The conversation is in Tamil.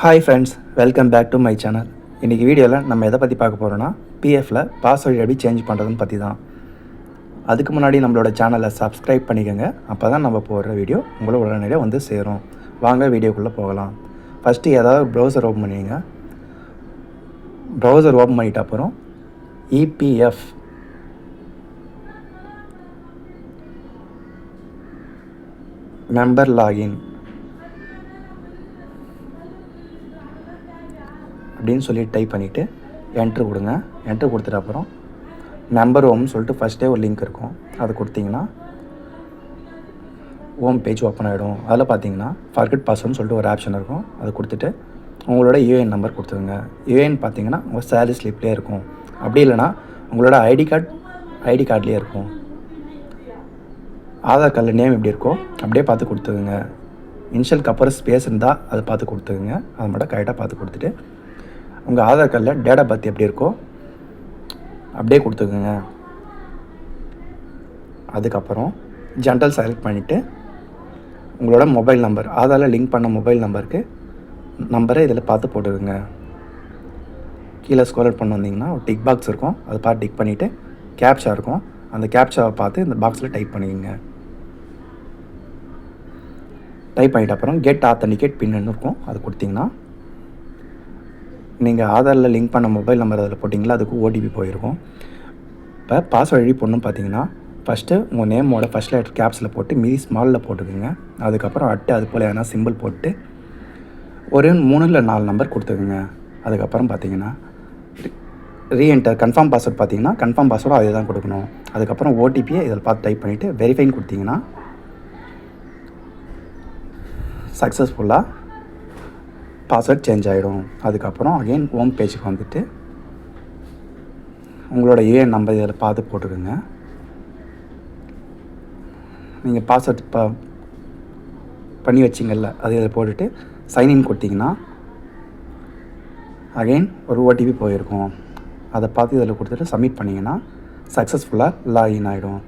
Hi friends welcome back to my channel இன்றைக்கி வீடியோவில் நம்ம எதை பற்றி பார்க்க போகிறோன்னா பிஎஃப்பில் பாஸ்வேர்டு எப்படி சேஞ்ச் பண்ணுறதுன்னு பற்றி தான். அதுக்கு முன்னாடி நம்மளோட சேனலை சப்ஸ்கிரைப் பண்ணிக்கோங்க. அப்போ தான் நம்ம போடுற வீடியோ உங்களை உடனடியாக வந்து சேரும். வாங்க வீடியோக்குள்ளே போகலாம். ஃபஸ்ட்டு ஏதாவது ப்ரௌசர் ஓப்பன் பண்ணிங்க ப்ரௌசர் ஓப்பன் பண்ணிட்ட அப்புறம் இபிஎஃப் மெம்பர் லாகின் அப்படின்னு சொல்லி டைப் பண்ணிவிட்டு என்ட்ரு கொடுங்க. என்ட்ரு கொடுத்துட்டு அப்புறம் மெம்பர் ஹோம்னு சொல்லிட்டு ஃபஸ்ட்டே ஒரு லிங்க் இருக்கும். அதை கொடுத்தீங்கன்னா ஹோம் பேஜ் ஓப்பன் ஆகிடும் அதில் பார்த்தீங்கன்னா ஃபர்கட் பாஸ்வேர்டுன்னு சொல்லிட்டு ஒரு ஆப்ஷன் இருக்கும். அதை கொடுத்துட்டு உங்களோட யூஏஎன் நம்பர் கொடுத்துருங்க. யூஏஎன் பார்த்தீங்கன்னா உங்கள் சேலரி ஸ்லிப்லேயே இருக்கும். அப்படி இல்லைன்னா உங்களோட ஐடி கார்டு ஐடி கார்ட்லேயே இருக்கும். ஆதார் கார்டில் நேம் எப்படி இருக்கோ அப்படியே பார்த்து கொடுத்துருங்க. இன்ஷியலுக்கு அப்புறம் ஸ்பேஸ் இருந்தால் அதை பார்த்து கொடுத்துருங்க. அதை மட்டும் கரெக்டாக பார்த்து கொடுத்துட்டு உங்கள் ஆதார் கார்டில் டேட்டா பற்றி எப்படி இருக்கோ அப்படியே கொடுத்துக்குங்க. அதுக்கப்புறம் ஜென்ரல் செலக்ட் பண்ணிவிட்டு உங்களோட மொபைல் நம்பர் ஆதாரில் லிங்க் பண்ண மொபைல் நம்பருக்கு நம்பரை இதில் பார்த்து போட்டுக்கோங்க. கீழே ஸ்க்ரோல் பண்ண வந்தீங்கன்னா ஒரு டிக் பாக்ஸ் இருக்கும். அதை பார்த்து டிக் பண்ணிவிட்டு கேப்ச்சா இருக்கும். அந்த கேப்ச்சாவை பார்த்து இந்த பாக்ஸில் டைப் பண்ணிக்கோங்க. டைப் பண்ணிட்ட அப்புறம் கெட் ஆத்தன்டிகேட் பின்னு இருக்கும். அது கொடுத்தீங்கன்னா நீங்கள் ஆதாரில் லிங்க் பண்ண மொபைல் நம்பர் அதில் போட்டிங்களா அதுக்கு ஓடிபி போயிருக்கும். இப்போ பாஸ்வேர்ட் எழுதி போடணும்னு பார்த்தீங்கன்னா ஃபஸ்ட்டு உங்கள் நேமோட ஃபஸ்ட் லெட்டர் கேப்ஸில் போட்டு மீதி ஸ்மாலில் போட்டுக்குங்க. அதுக்கப்புறம் அட்டு அது போல் எதனா சிம்பிள் போட்டு ஒரு மூணு இல்லை நாலு நம்பர் கொடுத்துக்குங்க. அதுக்கப்புறம் பார்த்தீங்கன்னா ரீஎன்டர் கன்ஃபார்ம் பாஸ்வேர்ட் பார்த்தீங்கன்னா கன்ஃபார்ம் பாஸ்வேர்டு அதே தான் கொடுக்கணும். அதுக்கப்புறம் ஓடிபியை இதில் பார்த்து டைப் பண்ணிவிட்டு வெரிஃபைன் கொடுத்தீங்கன்னா சக்ஸஸ்ஃபுல்லாக பாஸ்வேர்ட் சேஞ்ச் ஆகிடும் அதுக்கப்புறம் அகெயின் ஹோம் பேஜுக்கு வந்துட்டு உங்களோட ஏஎன் நம்பர் இதில் பார்த்து போட்டுக்கோங்க. நீங்கள் பாஸ்வேர்ட் ப பண்ணி வச்சிங்கல்ல அது இதில் போட்டுட்டு சைன்இன் கொடுத்தீங்கன்னா அகெயின் ஒரு ஓடிபி போயிருக்கும். அதை பார்த்து இதில் கொடுத்துட்டு சப்மிட் பண்ணிங்கன்னா சக்ஸஸ்ஃபுல்லாக லாகின் ஆகிடும்